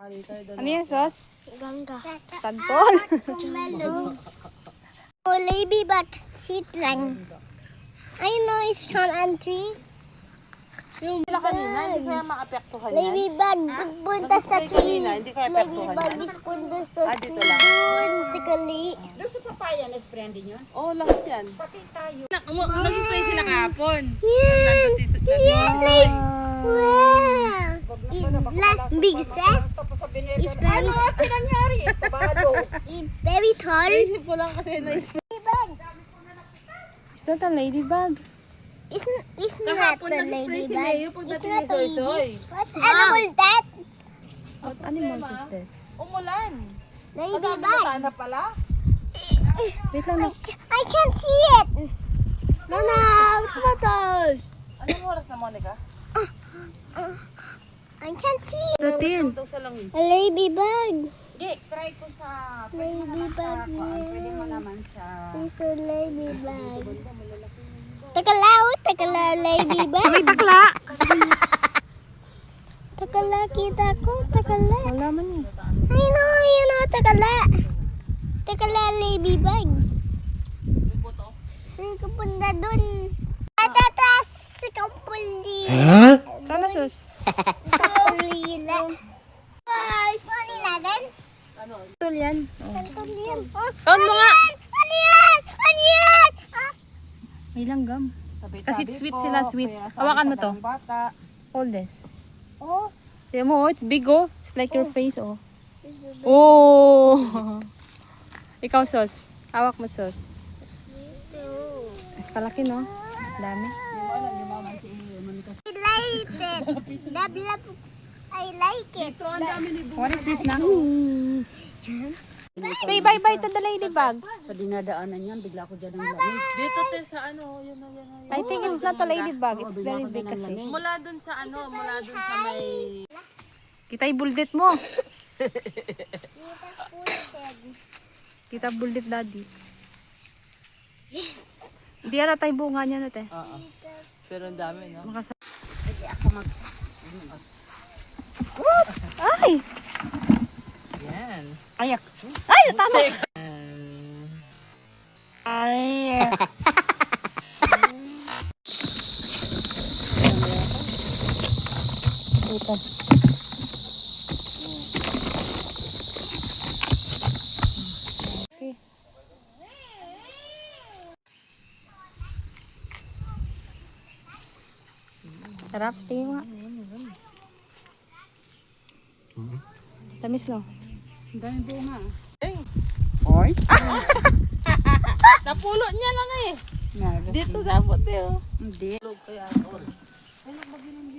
Ano yung sauce? Gangga. Santol. Melon. Oh, ladybug sit lang. I know it's on and tree. Yung Sila kanina, hindi kaya maapektuhan yan. ladybug punta sa Nag-spray tree. hindi kaya apektuhan Ladybug yan. is punta sa Ah, tree. dito lang. Doon, tikali. Oo, oh, lahat yan. Pati tayo. Nag-spray sila kahapon. Yan. Nandun dito- Yan. like, Wow. La- big set. It's very, it's very tall. Naisip ko lang kasi na-spray. Ladybug. Is that a ladybug? It's, it's not Kahapon the nag-spray si ladybug. Leo It's pagdating not ni Soy Soy. What animal is that? What animal is this? Umulan. Ang dami Ladybug. na na pala. Wait lang. I, ca- I can't see it. No, no, photos. Anong oras na, Monica? I can't see. Datin. A ladybug. Hindi, try ko sa... Ladybug. Naman sa... It's a ladybug. Takalaw, takala ladybug. May takla. Takala kita ko, takala. Wala man eh. I know, you know, takala. Takala ladybug. Saan ka punta dun? Atatas sa kampuli. Sana sus. Gorilla. Ay, funny natin. Yan. Santol yan. Oh, Count mo nga. Ano yan? Ano yan? Ah, May langgam. Kasi sweet po, sila, sweet. Hawakan mo to. Hold this. Oh, Tignan mo, oh, it's big oh. It's like your face oh. Oh! Ikaw, sos. Hawak mo, sos. Kalaki, no? Dami. I like it. It. What is this na? Say bye-bye to the ladybug. Sa dinadaanan yan, bigla ko dyan ng lamig. Dito te sa ano, yun na yun yun. I think it's not a ladybug. It's very big kasi. Mula dun sa ano, mula dun sa may... Kita yung bulldit mo. Kita bulldit daddy. Hindi yata tayo bunga niya natin. Oo. Pero ang dami, no? Makasa Sige, ako mag... Ay! Yan. Ayak! Ay, tama! Ay! Ito. Tamis lang. Ang daming bunga. Ay! Oy! Napulot niya lang eh. Dito dapat eh, oh. Hindi. Kaya, all. Ay, nagbaginom